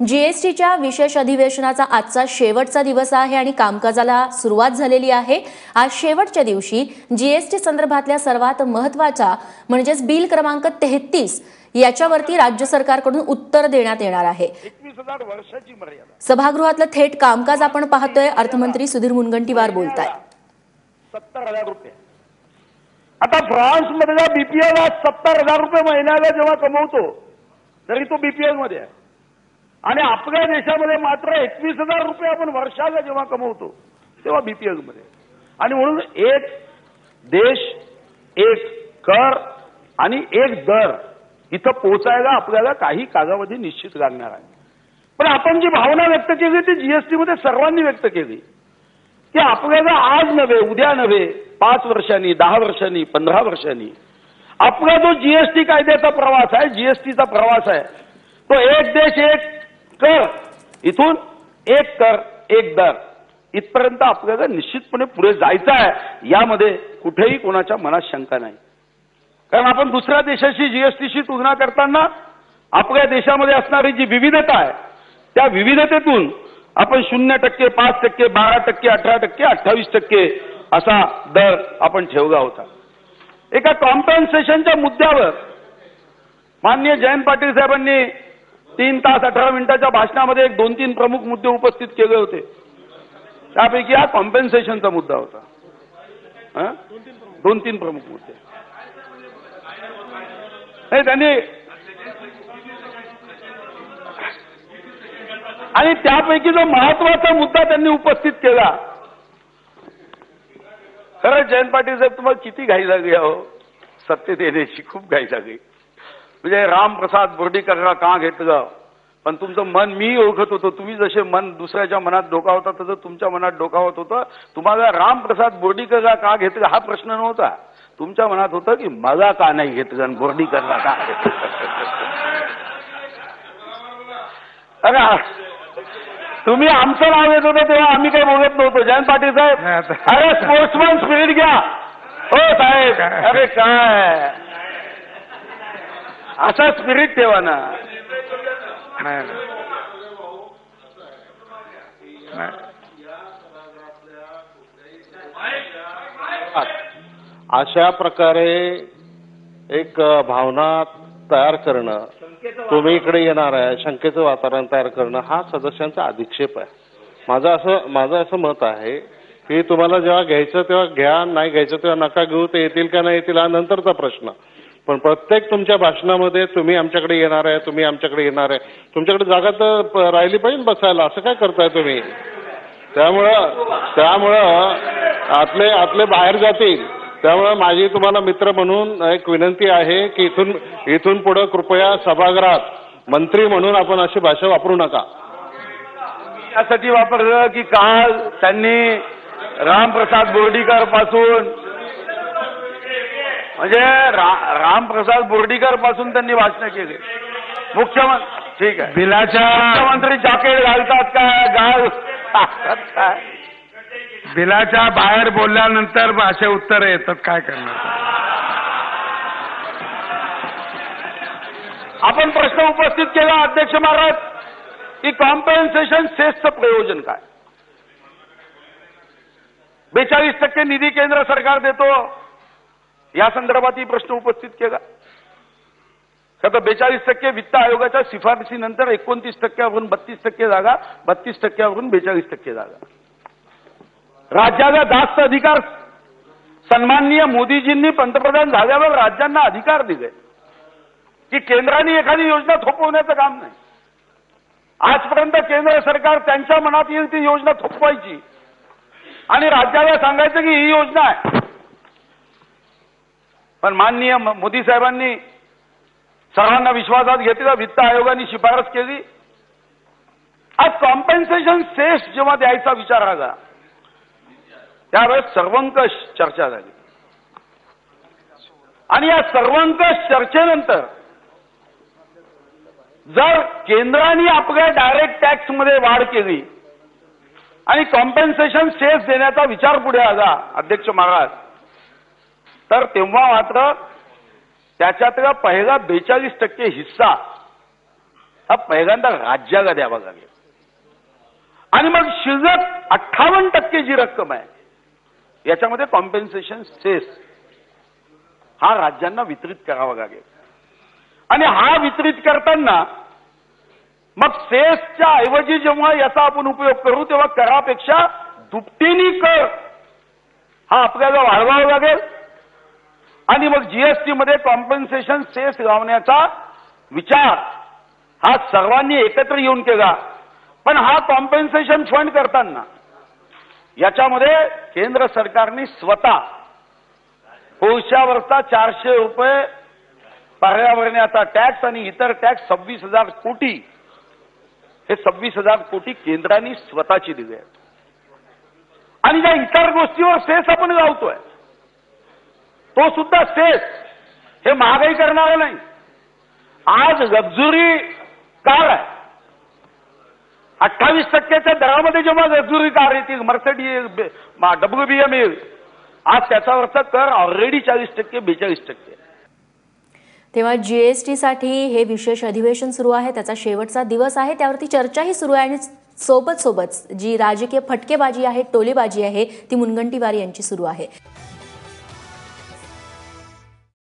जीएसटीच्या विशेष अधिवेशनाचा आजचा शेवटचा दिवस आहे आणि कामकाजाला सुरुवात झालेली आहे. आज शेवटच्या दिवशी जीएसटी संदर्भातल्या सर्वात महत्त्वाचा म्हणजेच बिल क्रमांक तेहतीस याच्यावरती राज्य सरकारकडून उत्तर देण्यात येणार आहे. सभागृहातलं थेट कामकाज आपण पाहतोय अर्थमंत्री सुधीर मुनगंटीवार बोलताय. सत्तर हजार रुपये. आता फ्रान्स मधल्या बीपीएल आज सत्तर हजार रुपये महिन्याला जेव्हा कमवतो तरी तो बीपीएलमध्ये आहे. आणि आपल्या देशामध्ये मात्र एकवीस हजार रुपये आपण वर्षाला जेव्हा कमवतो तेव्हा बीपीएलमध्ये. आणि म्हणून एक देश एक कर आणि एक दर इथं पोहोचायला आपल्याला काही कालावधी निश्चित लागणार आहे. पण आपण जी भावना व्यक्त केली ती जीएसटी मध्ये सर्वांनी व्यक्त केली. की आपल्याला आज नव्हे उद्या नव्हे पाच वर्षांनी दहा वर्षांनी पंधरा वर्षांनी आपला जो जीएसटी कायद्याचा प्रवास आहे जीएसटीचा प्रवास आहे तो एक देश एक कर. इथून एक कर एक दर. इथपर्यंत आपल्याला निश्चितपणे पुढे जायचं आहे. यामध्ये कुठेही कोणाच्या मनात शंका नाही. कारण आपण दुसऱ्या देशाशी जीएसटीशी तुलना करताना आपल्या देशामध्ये असणारी जी विविधता आहे त्या विविधतेतून आपण शून्य टक्के पाच टक्के बारा टक्के अठरा टक्के अठ्ठावीस टक्के असा दर आपण ठेवला होता. एका कॉम्पन्सेशनच्या मुद्द्यावर माननीय जयंत पाटील साहेबांनी तीन तास अठरा मिनिटाच्या भाषणामध्ये एक दोन तीन प्रमुख मुद्दे उपस्थित केले होते. त्यापैकी हा कॉम्पेन्सेशनचा मुद्दा होता. दोन तीन प्रमुख मुद्दे. नाही त्यांनी आणि त्यापैकी जो महत्त्वाचा मुद्दा त्यांनी उपस्थित केला खरं जयंत पाटील साहेब तुम्हाला किती घाई लागली हो सत्तेत येण्याची खूप घाई लागली. म्हणजे रामप्रसाद बोर्डीकरला का घेतलं? पण तुमचं मन मी ओळखत होतो. तुम्ही जसे मन दुसऱ्याच्या मनात डोकावता तसं तुमच्या मनात डोकावत होतं तुम्हाला रामप्रसाद बोर्डीकरला का घेतलं? हा प्रश्न नव्हता. तुमच्या मनात होतं की मला का नाही घेतलं आणि बोर्डीकरला का घेतलं? अरे तुम्ही आमचं नाव येत होतं तेव्हा आम्ही काही बोलत नव्हतो. जयंत पाटील साहेब. अरे स्पोर्ट्समन स्पिरिट घ्या. हो साहेब? अरे काय? असा स्पिरिट ठेवा ना अशा प्रकारे एक भावना तयार करणं तुम्ही इकडे येणार आहे शंकेचं वातावरण तयार करणं हा सदस्यांचा अधिक्षेप आहे. माझं असं माझं असं मत आहे की तुम्हाला जेव्हा घ्यायचं तेव्हा घ्या नाही घ्यायचं तेव्हा नका घेऊ ते येतील का नाही येतील हा नंतरचा प्रश्न. पण प्रत्येक तुमच्या भाषणामध्ये तुम्ही आमच्याकडे येणार आहे तुम्ही आमच्याकडे येणार आहे. तुमच्याकडे जागा तर राहिली पाहिजे बसायला. असं काय करताय तुम्ही? त्यामुळं त्यामुळं आतले आतले बाहेर जातील. त्यामुळं माझी तुम्हाला मित्र म्हणून एक विनंती आहे की इथून इथून पुढं कृपया सभागृहात मंत्री म्हणून आपण अशी भाषा वापरू नका. यासाठी वापरलं की काल त्यांनी रामप्रसाद बोर्डीकरपासून म्हणजे रा- रामप्रसाद बोर्डीकरपासून त्यांनी भाषण केली. मुख्यमंत्री ठीक आहे. बिलाच्या मुख्यमंत्री जॅकेट घालतात काय गाल घालतात काय बिलाच्या बाहेर बोलल्यानंतर असे उत्तर येतात काय करणार? आपण प्रश्न उपस्थित केला अध्यक्ष महाराज की कॉम्पेन्सेशन सेसचं प्रयोजन काय? बेचाळीस टक्के निधी केंद्र सरकार देतो या संदर्भातही प्रश्न उपस्थित केला. तर बेचाळीस टक्के वित्त आयोगाच्या शिफारशीनंतर एकोणतीस टक्क्यावरून बत्तीस टक्के जागा बत्तीस टक्क्यावरून बेचाळीस टक्के जागा. राज्याला जास्त अधिकार सन्माननीय मोदीजींनी पंतप्रधान झाल्यावर राज्यांना अधिकार दिले. की केंद्राने एखादी योजना थोपवण्याचं काम नाही. आजपर्यंत केंद्र सरकार त्यांच्या मनात येईल ती योजना थोपवायची. आणि राज्याला सांगायचं की ही योजना आहे. पण माननीय मोदी साहेबांनी सर्वांना विश्वासात घेतला वित्त आयोगाने शिफारस केली. आज कॉम्पेन्सेशन सेस जेव्हा द्यायचा विचार आला त्यावेळेस सर्वंकष चर्चा झाली. आणि या सर्वंकष चर्चेनंतर जर केंद्राने आपल्या डायरेक्ट टॅक्समध्ये वाढ केली आणि कॉम्पेन्सेशन सेस देण्याचा विचार पुढे आला अध्यक्ष महाराज तर तेव्हा मात्र त्याच्यातला पहिला बेचाळीस टक्के हिस्सा हा पहिल्यांदा राज्याला द्यावा लागेल. आणि मग शिल्लक अठ्ठावन्न टक्के जी रक्कम आहे याच्यामध्ये कॉम्पेन्सेशन सेस हा राज्यांना वितरित करावा लागेल. आणि हा वितरित करताना मग सेसच्या ऐवजी जेव्हा याचा आपण उपयोग करू तेव्हा करापेक्षा दुपटीनी कर हा आपल्याला वाढवावा लागेल. आणि मग जीएसटी मध्ये कॉम्पन्सेशन सेस लावण्याचा विचार हा सर्वांनी एकत्र येऊन केला. पण हा कॉम्पन्सेशन फंड करताना याच्यामध्ये केंद्र सरकारने स्वतः पुरुषावरचा चारशे रुपये पर्यावरणाचा टॅक्स आणि इतर टॅक्स सव्वीस हजार कोटी हे सव्वीस हजार कोटी केंद्राने स्वतःची दिले आहेत. आणि ज्या इतर गोष्टीवर सेस आपण लावतोय. तो सुद्धा सेस हे महागाई करणार नाही. आज लक्झुरी कार आहे. अठ्ठावीस टक्क्याच्या दरामध्ये जेव्हा लक्झुरी कार येतील मर्सडी डब्ल्यू बी एम येईल आज त्याच्यावरचा कर ऑलरेडी चाळीस टक्के बेचाळीस टक्के. तेव्हा तेव्हा जीएसटीसाठी हे विशेष अधिवेशन सुरू आहे. त्याचा शेवटचा दिवस आहे. त्यावरती चर्चाही सुरू आहे आणि सोबत सोबत जी राजकीय फटकेबाजी आहे टोलेबाजी आहे ती मुनगंटीवार यांची सुरू आहे.